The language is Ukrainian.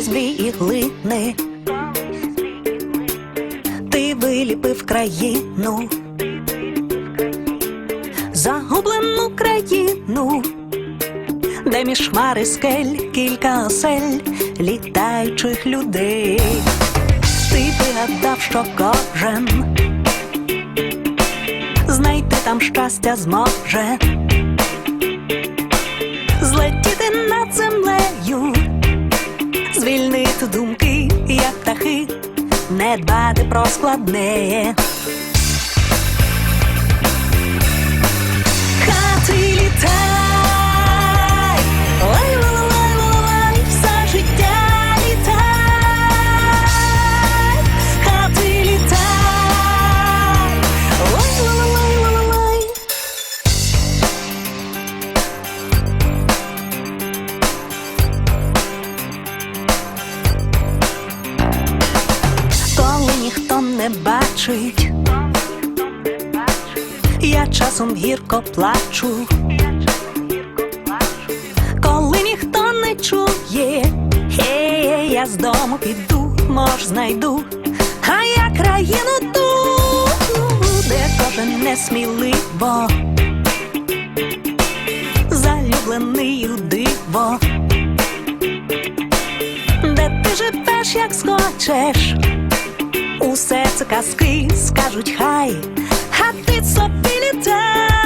свій і глини. Ти виліпив країну, загублену країну, де між хмари скель кілька осель літаючих людей. Ти вигадав, що кожен знайти там щастя зможе, злетіти над землею, звільнити думки, як птахи, не дбати про складне. Хати літай, не бачить, я часом гірко плачу, коли ніхто не чує, е, я з дому піду, мож знайду, а я країну ту, де кожен несміливо, залюблений у диво. Де ти живеш, як схочеш усе це казки, скажуть хай, а ти собі літай.